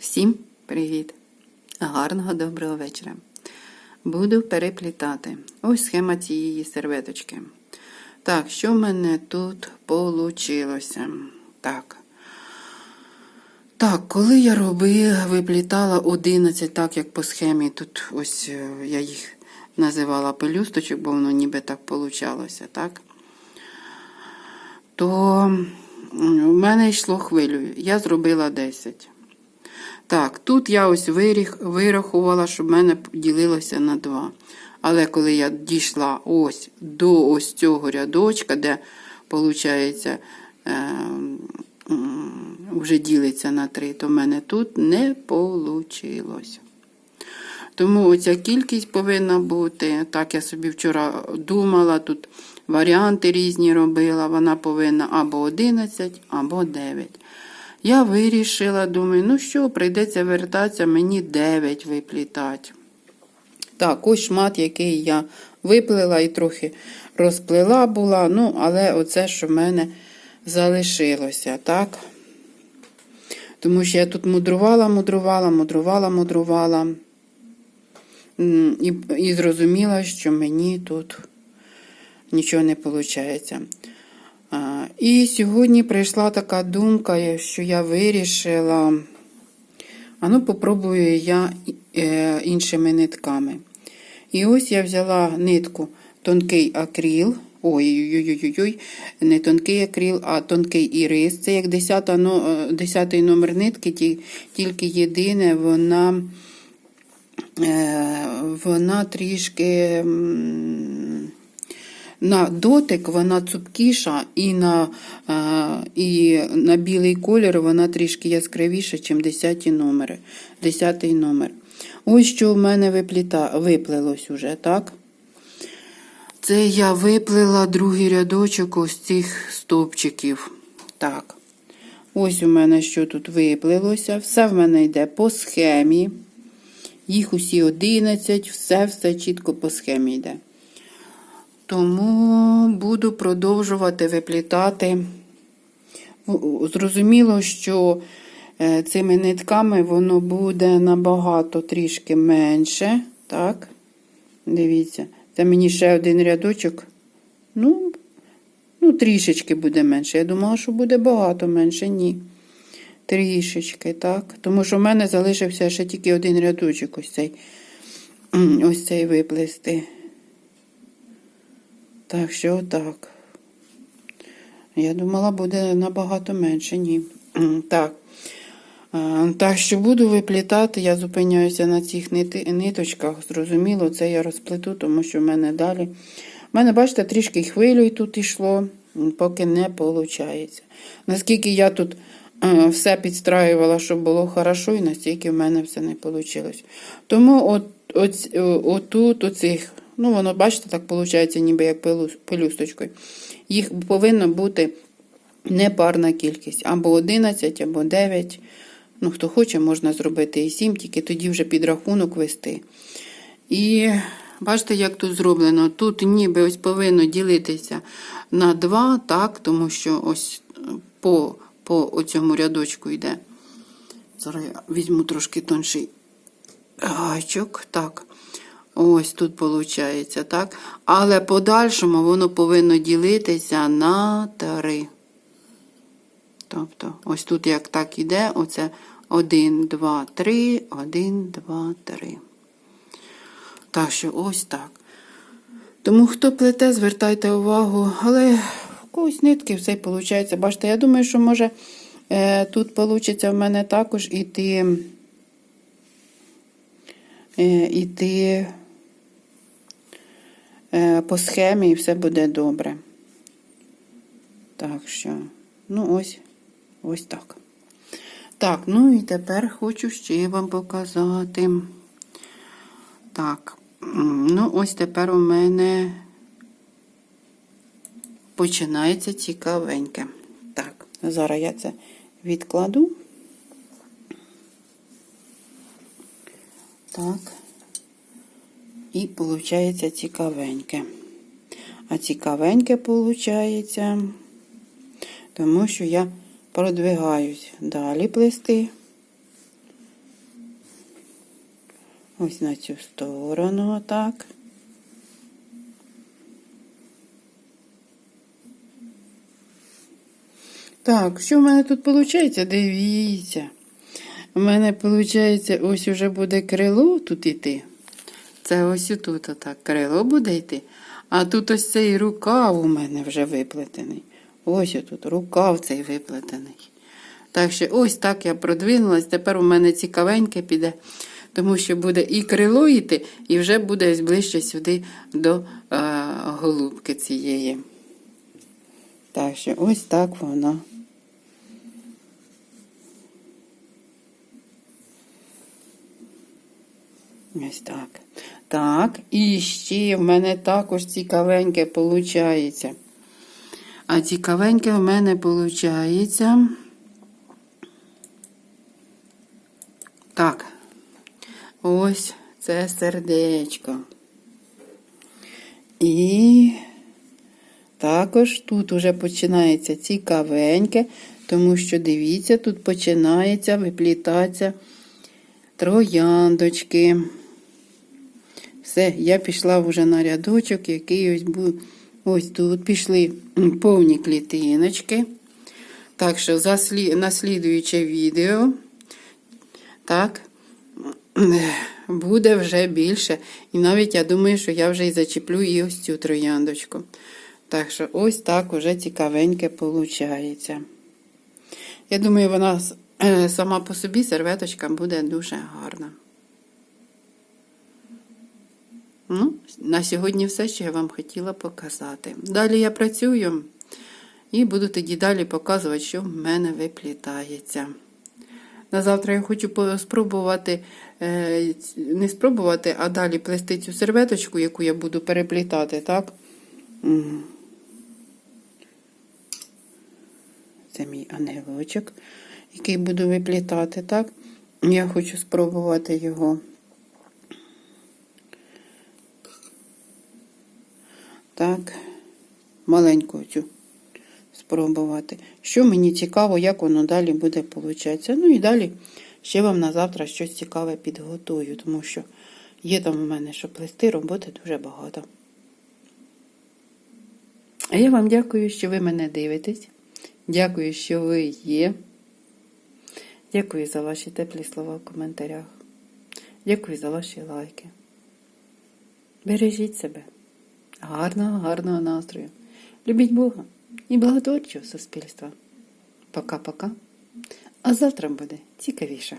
Всім привіт! Гарного доброго вечора. Буду переплітати. Ось схема цієї серветочки. Так, що в мене тут получилося? Так. Так, коли я робила, виплітала 11, так як по схемі, тут ось е, я їх називала пелюсточок, бо воно ніби так получалося, так? То в мене йшло хвилею. Я зробила 10. Так, тут я ось виріх, вирахувала, щоб в мене ділилося на 2. Але коли я дійшла ось до ось цього рядочка, де, виходить, е, вже ділиться на 3, то в мене тут не вийшло. Тому оця кількість повинна бути. Так я собі вчора думала, тут варіанти різні робила. Вона повинна або 11, або 9. Я вирішила, думаю, ну що, прийдеться вертатися, мені 9 виплітати. Так, ось шмат, який я виплила і трохи розплила була, ну, але оце, що в мене залишилося, так? Тому що я тут мудрувала, мудрувала, мудрувала, мудрувала. І, і зрозуміла, що мені тут нічого не виходить. І сьогодні прийшла така думка, що я вирішила, а ну попробую я е, іншими нитками. І ось я взяла нитку тонкий акріл. Ой-ой-ой, не тонкий акріл, а тонкий ірис. Це як 10 10 номер нитки, тільки єдине, вона, е, вона трішки. На дотик вона цупкіша, і на, е, і на білий колір вона трішки яскравіша, ніж 10 номери. 10 номер. Ось що в мене випліта, виплилось уже, так? Це я виплила другий рядочок ось цих стовпчиків. Так. Ось у мене що тут виплилося. Все в мене йде по схемі. Їх усі 11, все, все чітко по схемі йде. Тому буду продовжувати виплітати. Зрозуміло, що е, цими нитками воно буде набагато трішки менше. Так, дивіться, це мені ще один рядочок. Ну, ну, трішечки буде менше. Я думала, що буде багато менше. Ні. Трішечки, так. Тому що в мене залишився ще тільки один рядочок, ось цей, ось цей виплести. Так що отак. Я думала, буде набагато менше, ні. Так. Так що буду виплітати, я зупиняюся на цих ниточках. Зрозуміло, це я розплету, тому що в мене далі. У мене, бачите, трішки хвилю тут йшло, поки не виходить. Наскільки я тут е, все підстраювала, щоб було хорошо, і настільки в мене все не вийшло. Тому от, от, отут, оцих, ну воно, бачите, так виходить, ніби як пелюсточкою. Їх повинно бути непарна кількість. Або 11, або 9. Ну, хто хоче, можна зробити і 7, тільки тоді вже підрахунок вести. І бачите, як тут зроблено. Тут ніби ось повинно ділитися на 2, так, тому що ось е, по, по цьому рядочку йде. Зараз я візьму трошки тонший гачок. Так. Ось тут виходить, так? Але подальшому воно повинно ділитися на 3. Тобто, ось тут як так іде, оце 1, 2, 3, 1, 2, 3. Так що ось так. Тому хто плете, звертайте увагу, але в когось нитки все виходить. Бачите, я думаю, що може е, тут вийде в мене також іти, е, іти по схемі і все буде добре. Так що, ну ось, ось так. Так, ну і тепер хочу ще вам показати. Так, ну ось тепер у мене починається цікавеньке. Так, зараз я це відкладу. Так. І виходить цікавеньке. А цікавеньке виходить, тому що я продвигаюсь далі плести. Ось на цю сторону, отак. Так, що в мене тут виходить? Дивіться. У мене виходить, ось уже буде крило тут іти. Це ось тут отак крило буде йти. А тут ось цей рукав у мене вже виплетений. Ось тут рукав цей виплетений. Так що ось так я продвинулась. Тепер у мене цікавеньке піде, тому що буде і крило йти, і вже буде ось ближче сюди до е, голубки цієї. Так що ось так воно. Ось так. Так, і ще в мене також цікавеньке виходить. А цікавеньке в мене виходить. Так, ось це сердечко. І також тут уже починається цікавеньке, тому що дивіться, тут починається виплітатися трояндочки. Все, я пішла вже на рядочок, який ось був. Ось тут пішли повні клітиночки. Так що заслі... наслідуюче відео, так, буде вже більше. І навіть я думаю, що я вже і зачеплю і ось цю трояндочку. Так що ось так уже цікавеньке виходить. Я думаю, вона е, сама по собі серветочка буде дуже гарна. Ну, на сьогодні все, що я вам хотіла показати. Далі я працюю і буду тоді далі показувати, що в мене виплітається. На завтра я хочу спробувати, е, не спробувати, а далі плести цю серветочку, яку я буду переплітати, так? Це мій ангелочок, який буду виплітати, так? Я хочу спробувати його. Так, маленьку цю спробувати. Що мені цікаво, як воно далі буде получатися. Ну і далі ще вам на завтра щось цікаве підготую, тому що є там у мене, що плести, роботи дуже багато. А я вам дякую, що ви мене дивитесь. Дякую, що ви є. Дякую за ваші теплі слова в коментарях. Дякую за ваші лайки. Бережіть себе. Гарного, гарного настрою. Любіть Бога і благотворчого суспільства. Пока-пока. А завтра буде цікавіше.